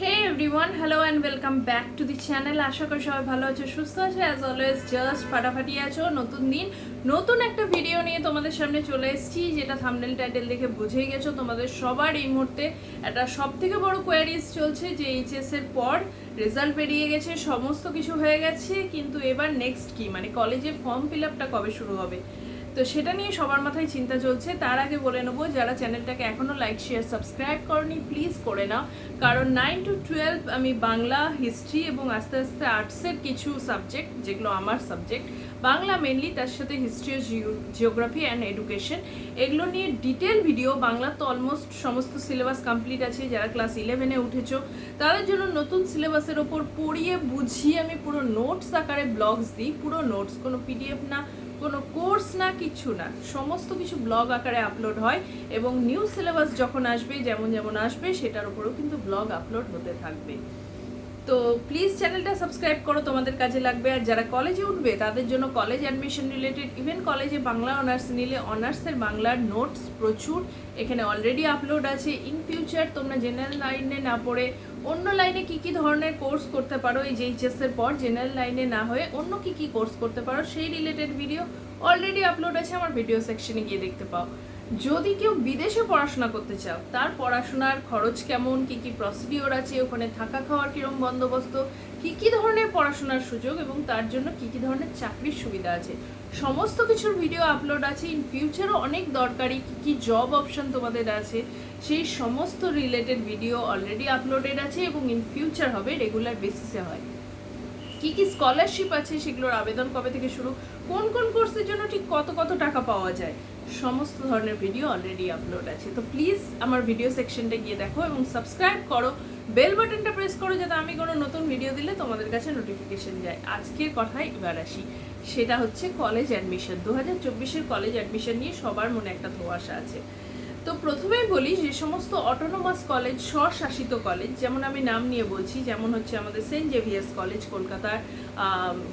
Hey everyone hello and welcome back to the channel আশা করি সবাই ভালো আছো, সুস্থ আছো অ্যাজ অলওয়েজ জাস্ট ফাটাফাটি আছো, নতুন দিন, নতুন একটা ভিডিও নিয়ে তোমাদের সামনে চলে এসেছি, যেটা থামনেল টাইটেল দেখে বুঝেই গেছো তোমাদের সবার এই মুহূর্তে একটা সব থেকে বড় কোয়ারিজ চলছে, যে এইচএস এর পর রেজাল্ট বেরিয়ে গেছে, সমস্ত কিছু হয়ে গেছে, কিন্তু এবার নেক্সট কি? মানে কলেজে ফর্ম ফিল আপটা কবে শুরু হবে? তো সেটা নিয়ে সবার মাথায় চিন্তা চলছে। তার আগে বলে নেব, যারা চ্যানেলটাকে এখনও লাইক শেয়ার সাবস্ক্রাইব করনি প্লিজ করে নাও। কারণ নাইন টু টুয়েলভ আমি বাংলা হিস্ট্রি এবং আস্তে আস্তে আর্টসের কিছু সাবজেক্ট যেগুলো আমার সাবজেক্ট বাংলা মেনলি তার সাথে হিস্ট্রি জিওগ্রাফি অ্যান্ড এডুকেশন এগুলো নিয়ে ডিটেল ভিডিও বাংলা তো অলমোস্ট সমস্ত সিলেবাস কমপ্লিট আছে, যারা ক্লাস ইলেভেনে উঠেছো, তাদের জন্য নতুন সিলেবাসের ওপর পড়িয়ে বুঝিয়ে আমি পুরো নোটস আকারে ব্লগস দিই, পুরো নোটস কোনো পিডিএফ না, কোনো কোর্স না, কিছু না, সমস্ত কিছু ব্লগ আকারে আপলোড হয় এবং নিউ সিলেবাস যখন আসবে, যেমন যেমন আসবে, সেটার উপরেও কিন্তু ব্লগ আপলোড হতে থাকবে। তো প্লিজ চ্যানেলটা সাবস্ক্রাইব করো, তোমাদের কাজে লাগবে। আর যারা কলেজে উঠবে, তাদের জন্য কলেজ অ্যাডমিশন রিলেটেড ইভেন কলেজে বাংলা অনার্স নিলে অনার্সের বাংলার নোটস প্রচুর। এখানে অলরেডি আপলোড আছে। ইন ফিউচার তোমরা জেনারেল লাইনে না পড়ে অন্য লাইনে কি কি ধরনের কোর্স করতে পারো, এই যে এইচএস এর পর জেনারেল লাইনে না হয়ে অন্য কি কি কোর্স করতে পারো, সেই রিলেটেড ভিডিও অলরেডি আপলোড আছে। আমার ভিডিও সেকশনে গিয়ে দেখতে পাও। যদি কেউ বিদেশে পড়াশোনা করতে চাও, তার পড়াশোনার খরচ কেমন? কি কি প্রসিডিওর আছে? ওখানে থাকা খাওয়ার কিরম বন্দোবস্ত? কি কি ধরনের পড়াশোনার সুযোগ এবং তার জন্য কি কি ধরনের চাকরির সুবিধা আছে? সমস্ত কিছুর ভিডিও আপলোড আছে। ইন ফিউচারও অনেক দরকারি কি কি জব অপশন তোমাদের আছে। সেই সমস্ত রিলেটেড ভিডিও অলরেডি আপলোডেড আছে এবং ইন ফিউচার হবে রেগুলার বেসিসে হয়। কি কি স্কলারশিপ আছে সেগুলোর আবেদন কবে থেকে শুরু? কোন কোন কোর্সের জন্য ঠিক কত কত টাকা পাওয়া যায়? সমস্ত ধরনের ভিডিও অলরেডি আপলোড আছে। তো প্লিজ আমার ভিডিও সেকশনটা গিয়ে দেখো এবং সাবস্ক্রাইব করো। বেল বাটনটা প্রেস করো যাতে আমি কোনো নতুন ভিডিও দিলে তোমাদের কাছে নোটিফিকেশন যায়। আজকের কথায় এবার আসি। সেটা হচ্ছে কলেজ অ্যাডমিশন দু হাজার চব্বিশের কলেজ অ্যাডমিশন নিয়ে সবার মনে একটা ধোয়াশা আছে। তো প্রথমেই বলি যে সমস্ত অটোনোমাস কলেজ স্বশাসিত কলেজ যেমন আমি নাম নিয়ে বলছি, যেমন হচ্ছে আমাদের সেন্ট জেভিয়ার্স কলেজ কলকাতার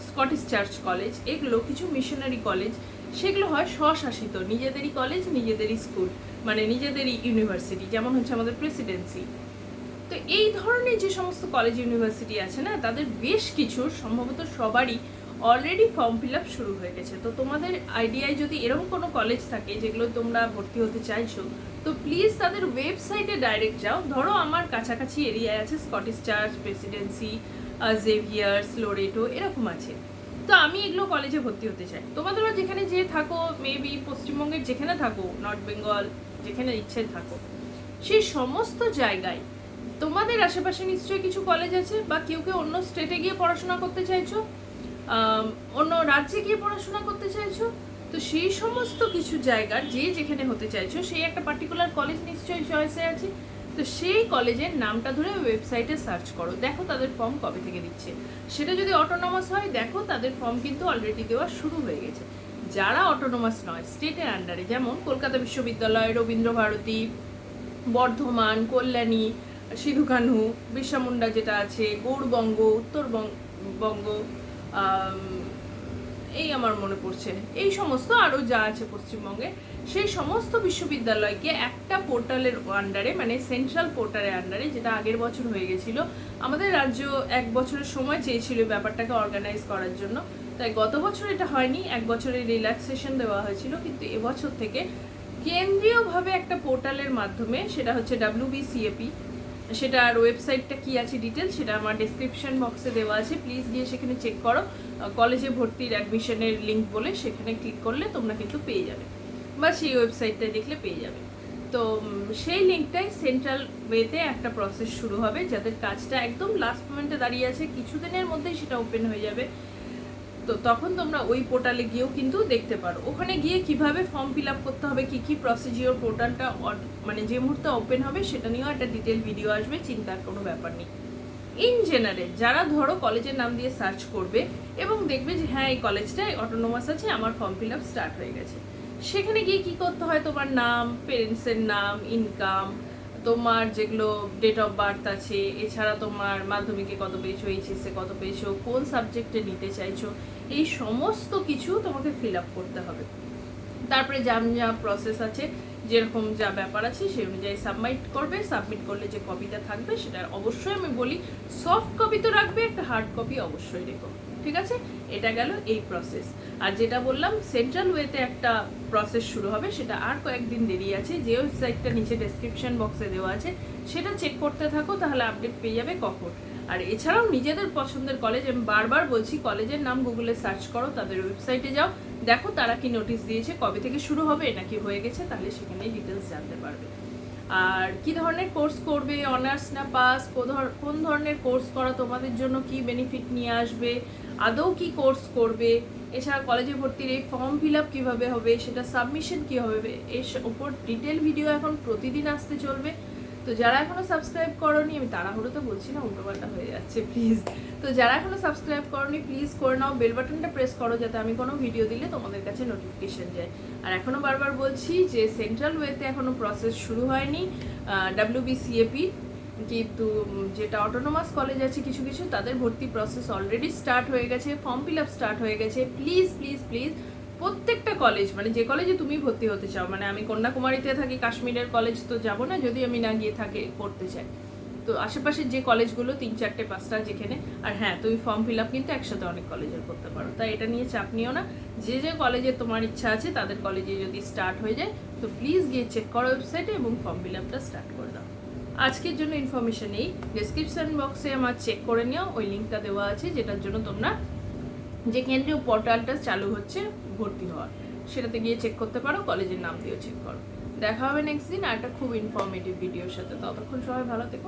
স্কটিশ চার্চ কলেজ এগুলো কিছু মিশনারি কলেজ সেগুলো হয় স্বশাসিত, নিজেদেরই কলেজ নিজেদেরই স্কুল মানে নিজেদেরই ইউনিভার্সিটি যেমন হচ্ছে আমাদের প্রেসিডেন্সি তো এই ধরনের যে সমস্ত কলেজ ইউনিভার্সিটি আছে না, তাদের বেশ কিছু, সম্ভবত সবারই অলরেডি ফর্ম ফিল আপ শুরু হয়ে গেছে। তো তোমাদের আইডিয়ায় যদি এরকম কোনো কলেজ থাকে যেগুলো তোমরা ভর্তি হতে চাইছো, তো প্লিজ তাদের ওয়েবসাইটে ডাইরেক্ট যাও। ধরো আমার কাছাকাছি এরিয়ায় আছে Scottish Church Presidency Xavier's Loreto এরকম আছে। তো আমি এগুলো কলেজে ভর্তি হতে চাই। তোমাদেরও যেখানে যে থাকো মেবি পশ্চিমবঙ্গের যেখানে থাকো নর্থ বেঙ্গল যেখানে ইচ্ছে থাকো, সেই সমস্ত জায়গায় তোমাদের আশেপাশে নিশ্চয়ই কিছু কলেজ আছে বা কেউ কেউ অন্য স্টেটে গিয়ে পড়াশোনা করতে চাইছো অন্য রাজ্যে গিয়ে পড়াশোনা করতে চাইছো, তো সেই সমস্ত কিছু জায়গার যে যেখানে হতে চাইছো, সেই একটা পার্টিকুলার কলেজ নিশ্চয়ই চয়েসে আছে। তো সেই কলেজের নামটা ধরে ওয়েবসাইটে সার্চ করো। দেখো তাদের ফর্ম কবে থেকে দিচ্ছে। সেটা যদি অটোনমাস হয় দেখো তাদের ফর্ম কিন্তু অলরেডি দেওয়া শুরু হয়ে গেছে। যারা অটোনমাস নয় স্টেটের আন্ডারে যেমন কলকাতা বিশ্ববিদ্যালয় রবীন্দ্র ভারতী বর্ধমান কল্যাণী সিধু বিরসা মুন্ডা যেটা আছে গৌড়বঙ্গ উত্তরবঙ্গ আম, এই আমার মনে পড়ছে। এই সমস্ত আরও যা আছে পশ্চিমবঙ্গে, সেই সমস্ত বিশ্ববিদ্যালয়কে একটা পোর্টালের আন্ডারে মানে সেন্ট্রাল পোর্টালের আন্ডারে যেটা আগের বছর হয়ে গেছিল, আমাদের রাজ্য এক বছরের সময় চেয়েছিল ব্যাপারটাকে অর্গানাইজ করার জন্য। তাই গত বছর এটা হয়নি, এক বছরের রিল্যাক্সেশন দেওয়া হয়েছিল, কিন্তু এবছর থেকে কেন্দ্রীয়ভাবে একটা পোর্টালের মাধ্যমে, সেটা হচ্ছে ডাব্লিউবিসিএপি সেটার ওয়েবসাইটটা কি আছে ডিটেল সেটা আমার ডেসক্রিপশন বক্সে দেওয়া আছে। প্লিজ গিয়ে সেখানে চেক করো। কলেজে ভর্তির অ্যাডমিশনের লিঙ্ক বলে সেখানে ক্লিক করলে তোমরা কিন্তু পেয়ে যাবে। বা সেই ওয়েবসাইটটা দেখলে পেয়ে যাবে। তো সেই লিঙ্কটাই সেন্ট্রাল ওয়েতে একটা প্রসেস শুরু হবে যাদের কাজটা একদম লাস্ট মোমেন্টে দাঁড়িয়ে আছে। কিছুদিনের মধ্যেই সেটা ওপেন হয়ে যাবে। তো তখন তোমরা ওই পোর্টালে গিয়েও কিন্তু দেখতে পারো। ওখানে গিয়ে কীভাবে ফর্ম ফিল আপ করতে হবে, কি কি প্রসিজিওর পোর্টালটা মানে যে মুহূর্তে ওপেন হবে সেটা নিয়েও একটা ডিটেল ভিডিও আসবে, চিন্তার কোনো ব্যাপার নেই। ইন জেনারেল যারা ধরো কলেজের নাম দিয়ে সার্চ করবে এবং দেখবে যে হ্যাঁ এই কলেজটাই অটোনোমাস আছে, আমার ফর্ম ফিল আপ স্টার্ট হয়ে গেছে। সেখানে গিয়ে কি করতে হয়? তোমার নাম পেরেন্টসের নাম ইনকাম তোমার যেগুলো ডেট অফ বার্থ আছে, এছাড়া তোমার মাধ্যমিকে কত পেয়েছ এইচএসে কত পেয়েছ, কোন সাবজেক্টে নিতে চাইছো এই সমস্ত কিছু তোমাকে ফিল আপ করতে হবে। তারপরে যা যা প্রসেস আছে, যেরকম যা ব্যাপার আছে, সেই অনুযায়ী সাবমিট করবে। সাবমিট করলে যে কপিটা থাকবে, সেটা অবশ্যই আমি বলি সফট কপি তো রাখবে, একটা হার্ড কপি অবশ্যই রেখো। ঠিক আছে? এটা গেল এই প্রসেস আর যেটা বললাম সেন্ট্রাল ওয়েতে একটা প্রসেস শুরু হবে, সেটা আর কয়েকদিন দেরি আছে। যে ওয়েবসাইটটা নিচে ডেসক্রিপশন বক্সে দেওয়া আছে, সেটা চেক করতে থাকো, তাহলে আপডেট পেয়ে যাবে কখন। আর এছাড়াও নিজেদের পছন্দের কলেজ আমি বারবার বলছি কলেজের নাম গুগলে সার্চ করো, তাদের ওয়েবসাইটে যাও, দেখো তারা কি নোটিশ দিয়েছে, কবে থেকে শুরু হবে নাকি হয়ে গেছে, তাহলে সেখানে ডিটেলস জানতে পারবে। আর কি ধরনের কোর্স করবে অনার্স না পাস কোন ধরনের কোর্স করা তোমাদের জন্য কি বেনিফিট নিয়ে আসবে, আদৌ কি কোর্স করবে, এছাড়া কলেজে ভর্তির এই ফর্ম ফিল আপ কীভাবে হবে, সেটা সাবমিশন কী হবে, এর ওপর ডিটেল ভিডিও এখন প্রতিদিন আসতে চলবে। তো যারা এখনও সাবস্ক্রাইব করনি, আমি তাড়াহুড়ো তো বলছি না, উল্টোপাল্টা হয়ে যাচ্ছে প্লিজ তো যারা এখনও সাবস্ক্রাইব করনি প্লিজ করে নাও বেল বাটনটা প্রেস করো যাতে আমি কোনো ভিডিও দিলে তোমাদের কাছে নোটিফিকেশন যায়। আর এখনও বারবার বলছি যে সেন্ট্রাল ওয়েতে এখনও প্রসেস শুরু হয়নি ডাব্লিউবিসিএপি কিন্তু যেটা অটোনোমাস কলেজ আছে কিছু কিছু, তাদের ভর্তি প্রসেস অলরেডি স্টার্ট হয়ে গেছে ফর্ম ফিল আপ স্টার্ট হয়ে গেছে। প্লিজ প্লিজ প্লিজ প্রত্যেকটা কলেজ মানে যে কলেজে তুমি ভর্তি হতে চাও মানে আমি কন্যাকুমারীতে থাকি, কাশ্মীরের কলেজ তো যাব না, যদি আমি না গিয়ে থাকে, পড়তে চাই। তো আশেপাশের যে কলেজগুলো তিন চারটে, পাঁচটা যেখানে, আর হ্যাঁ তুমি ফর্ম ফিল আপ কিন্তু একসাথে অনেক কলেজের করতে পারো। তাই এটা নিয়ে চাপ নিও না। যে যে কলেজে তোমার ইচ্ছা আছে, তাদের কলেজে যদি স্টার্ট হয়ে যায়, তো প্লিজ গিয়ে চেক করো ওয়েবসাইটে এবং ফর্ম ফিল আপটা স্টার্ট করে দাও। আজকের জন্য ইনফরমেশন এই। ডেসক্রিপশন বক্সে আমার চেক করে নিও। ওই লিঙ্কটা দেওয়া আছে, যেটার জন্য তোমরা যে কেন্দ্রীয় পোর্টালটা চালু হচ্ছে, ভর্তি হওয়ার। সেটাতে গিয়ে চেক করতে পারো, কলেজের নাম দিয়েও চেক করো। দেখা হবে নেক্সট দিন আর একটা খুব ইনফরমেটিভ ভিডিওর সাথে। ততক্ষণ সবাই ভালো থেকো